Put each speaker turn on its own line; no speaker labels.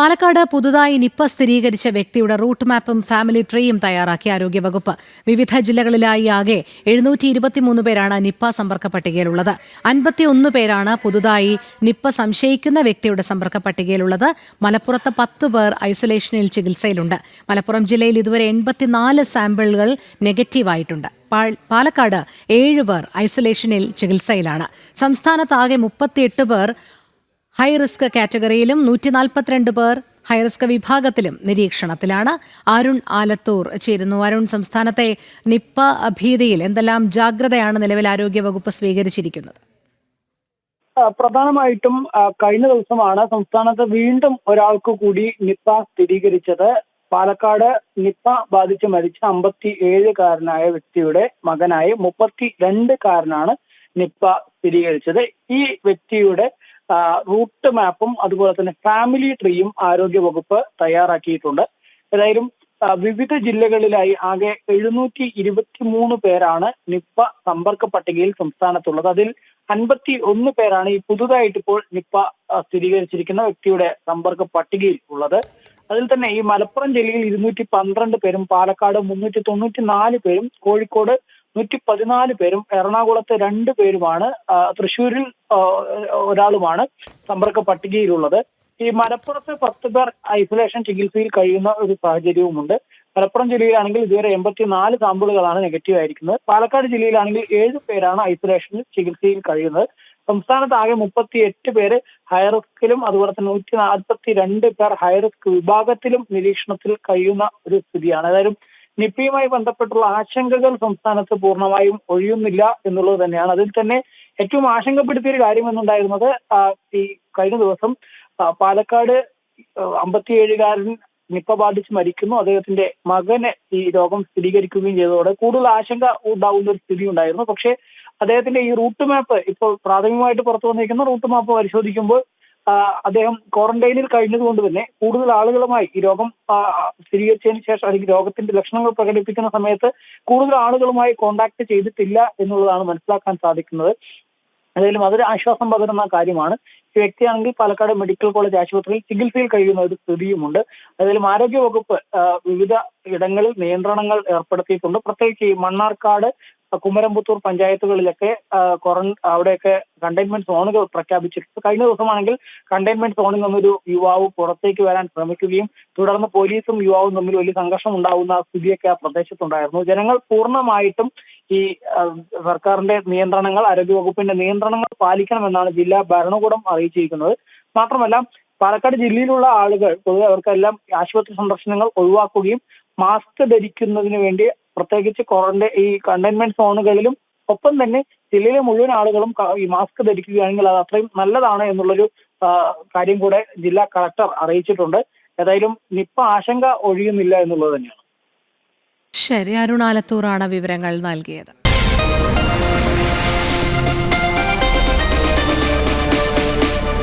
പാലക്കാട് പുതുതായി നിപ്പ സ്ഥിരീകരിച്ച വ്യക്തിയുടെ റൂട്ട് മാപ്പും ഫാമിലി ട്രീയും തയ്യാറാക്കി ആരോഗ്യവകുപ്പ്. വിവിധ ജില്ലകളിലായി ആകെ എഴുന്നൂറ്റി ഇരുപത്തിമൂന്ന് പേരാണ് നിപ്പ സമ്പർക്ക പട്ടികയിലുള്ളത് അൻപത്തിയൊന്ന് പേരാണ് പുതുതായി നിപ്പ സംശയിക്കുന്ന വ്യക്തിയുടെ സമ്പർക്ക പട്ടികയിലുള്ളത് മലപ്പുറത്ത് പത്ത് പേർ ഐസൊലേഷനിൽ ചികിത്സയിലുണ്ട്. മലപ്പുറം ജില്ലയിൽ ഇതുവരെ എൺപത്തിനാല് സാമ്പിളുകൾ നെഗറ്റീവായിട്ടുണ്ട്. പാലക്കാട് ഏഴ് പേർ ഐസൊലേഷനിൽ ചികിത്സയിലാണ്. സംസ്ഥാനത്താകെ മുപ്പത്തിയെട്ട് പേർ ഹൈ റിസ്ക് കാറ്റഗറിയിലും നൂറ്റി നാൽപ്പത്തിരണ്ട് പേർ ഹൈറിസ്ക് വിഭാഗത്തിലും നിരീക്ഷണത്തിലാണ്. അരുൺ ആലത്തൂർ ചേരുന്നു. അരുൺ സംസ്ഥാനത്തെ നിപ്പ ഭീതിയിൽ എന്തെല്ലാം ജാഗ്രതയാണ് നിലവിൽ ആരോഗ്യവകുപ്പ് സ്വീകരിച്ചിരിക്കുന്നത്?
പ്രധാനമായിട്ടും കഴിഞ്ഞ ദിവസമാണ് സംസ്ഥാനത്ത് വീണ്ടും ഒരാൾക്ക് കൂടി നിപ്പ സ്ഥിരീകരിച്ചത്. പാലക്കാട് നിപ്പ ബാധിച്ച് മരിച്ച അമ്പത്തി ഏഴുകാരനായ വ്യക്തിയുടെ മകനായി മുപ്പത്തി രണ്ടുകാരനാണ് നിപ്പ സ്ഥിരീകരിച്ചത്. ഈ വ്യക്തിയുടെ റൂട്ട് മാപ്പും അതുപോലെ തന്നെ ഫാമിലി ട്രീയും ആരോഗ്യ വകുപ്പ് തയ്യാറാക്കിയിട്ടുണ്ട്. ഏതായാലും വിവിധ ജില്ലകളിലായി ആകെ എഴുന്നൂറ്റി ഇരുപത്തി മൂന്ന് പേരാണ് നിപ്പ സമ്പർക്ക പട്ടികയിൽ സംസ്ഥാനത്തുള്ളത്. അതിൽ അൻപത്തി ഒന്ന് പേരാണ് ഈ പുതുതായിട്ട് ഇപ്പോൾ നിപ്പ സ്ഥിരീകരിച്ചിരിക്കുന്ന വ്യക്തിയുടെ സമ്പർക്ക പട്ടികയിൽ ഉള്ളത്. അതിൽ തന്നെ ഈ മലപ്പുറം ജില്ലയിൽ ഇരുന്നൂറ്റി പന്ത്രണ്ട് പേരും പാലക്കാട് മുന്നൂറ്റി തൊണ്ണൂറ്റി നാല് പേരും കോഴിക്കോട് നൂറ്റി പതിനാല് പേരും എറണാകുളത്ത് രണ്ട് പേരുമാണ് തൃശ്ശൂരിൽ ഒരാളുമാണ് സമ്പർക്ക പട്ടികയിലുള്ളത്. ഈ മലപ്പുറത്ത് പത്ത് പേർ ഐസൊലേഷൻ ചികിത്സയിൽ കഴിയുന്ന ഒരു സാഹചര്യവുമുണ്ട്. മലപ്പുറം ജില്ലയിലാണെങ്കിൽ ഇതുവരെ എൺപത്തിനാല് സാമ്പിളുകളാണ് നെഗറ്റീവ് ആയിരിക്കുന്നത്. പാലക്കാട് ജില്ലയിലാണെങ്കിൽ ഏഴ് പേരാണ് ഐസൊലേഷനിൽ ചികിത്സയിൽ കഴിയുന്നത്. സംസ്ഥാനത്ത് ആകെ മുപ്പത്തി എട്ട് പേര് ഹൈറിസ്കിലും അതുപോലെ തന്നെ നൂറ്റി നാൽപ്പത്തി രണ്ട് പേർ ഹൈറിസ്ക് വിഭാഗത്തിലും നിരീക്ഷണത്തിൽ കഴിയുന്ന ഒരു സ്ഥിതിയാണ്. അതായത് നിപ്പയുമായി ബന്ധപ്പെട്ടുള്ള ആശങ്കകൾ സംസ്ഥാനത്ത് പൂർണമായും ഒഴിയുന്നില്ല എന്നുള്ളത് തന്നെയാണ്. അതിൽ തന്നെ ഏറ്റവും ആശങ്കപ്പെടുത്തിയ ഒരു കാര്യം എന്നുണ്ടായിരുന്നത് ഈ കഴിഞ്ഞ ദിവസം പാലക്കാട് അമ്പത്തിയേഴുകാരൻ നിപ്പ ബാധിച്ച് മരിക്കുന്നു. അദ്ദേഹത്തിന്റെ മകന് ഈ രോഗം സ്ഥിരീകരിക്കുകയും ചെയ്തതോടെ കൂടുതൽ ആശങ്ക ഉണ്ടാവുന്ന ഒരു സ്ഥിതി ഉണ്ടായിരുന്നു. പക്ഷേ അദ്ദേഹത്തിന്റെ ഈ റൂട്ട് മാപ്പ് ഇപ്പോൾ പ്രാഥമികമായിട്ട് പുറത്തു വന്നിരിക്കുന്ന റൂട്ട് മാപ്പ് പരിശോധിക്കുമ്പോൾ അദ്ദേഹം ക്വാറന്റൈനിൽ കഴിഞ്ഞതുകൊണ്ട് തന്നെ കൂടുതൽ ആളുകളുമായി ഈ രോഗം സ്ഥിരീകരിച്ചതിന് ശേഷം അല്ലെങ്കിൽ രോഗത്തിന്റെ ലക്ഷണങ്ങൾ പ്രകടിപ്പിക്കുന്ന സമയത്ത് കൂടുതൽ ആളുകളുമായി കോണ്ടാക്ട് ചെയ്തിട്ടില്ല എന്നുള്ളതാണ് മനസ്സിലാക്കാൻ സാധിക്കുന്നത്. ഏതായാലും അതൊരു ആശ്വാസം പകരുന്ന കാര്യമാണ്. ഈ വ്യക്തിയാണെങ്കിൽ പാലക്കാട് മെഡിക്കൽ കോളേജ് ആശുപത്രിയിൽ ചികിത്സയിൽ കഴിയുന്ന ഒരു സ്ഥിതിയുമുണ്ട്. ഏതായാലും ആരോഗ്യവകുപ്പ് വിവിധ ഇടങ്ങളിൽ നിയന്ത്രണങ്ങൾ ഏർപ്പെടുത്തിയിട്ടുണ്ട്. പ്രത്യേകിച്ച് ഈ മണ്ണാർക്കാട് കുമരംപുത്തൂർ പഞ്ചായത്തുകളിലൊക്കെ അവിടെയൊക്കെ കണ്ടെയ്ൻമെന്റ് സോണുകൾ പ്രഖ്യാപിച്ചിട്ടുണ്ട്. കഴിഞ്ഞ ദിവസമാണെങ്കിൽ കണ്ടെയ്ൻമെന്റ് സോണിൽ നിന്നൊരു യുവാവ് പുറത്തേക്ക് വരാൻ ശ്രമിക്കുകയും തുടർന്ന് പോലീസും യുവാവും തമ്മിൽ വലിയ സംഘർഷം ഉണ്ടാവുന്ന സ്ഥിതിയൊക്കെ ആ പ്രദേശത്തുണ്ടായിരുന്നു. ജനങ്ങൾ പൂർണമായിട്ടും ഈ സർക്കാരിന്റെ നിയന്ത്രണങ്ങൾ ആരോഗ്യവകുപ്പിന്റെ നിയന്ത്രണങ്ങൾ പാലിക്കണമെന്നാണ് ജില്ലാ ഭരണകൂടം അറിയിച്ചിരിക്കുന്നത്. മാത്രമല്ല പാലക്കാട് ജില്ലയിലുള്ള ആളുകൾ പൊതുവെ അവർക്കെല്ലാം ആശുപത്രി സന്ദർശനങ്ങൾ ഒഴിവാക്കുകയും മാസ്ക് ധരിക്കുന്നതിന് വേണ്ടി പ്രത്യേകിച്ച് ക്വാറന്റൈൻ ഈ കണ്ടെയ്ൻമെന്റ് സോണുകളിലും ഒപ്പം തന്നെ ജില്ലയിലെ മുഴുവൻ ആളുകളും ഈ മാസ്ക് ധരിക്കുകയാണെങ്കിൽ അത് അത്രയും നല്ലതാണ് എന്നുള്ളൊരു കാര്യം കൂടെ ജില്ലാ കളക്ടർ അറിയിച്ചിട്ടുണ്ട്. ഏതായാലും നിപ്പ ആശങ്ക ഒഴിയുന്നില്ല എന്നുള്ളത് തന്നെയാണ്.
ശരി അരുണാലത്തൂറാണ് വിവരങ്ങൾ നൽകിയത്.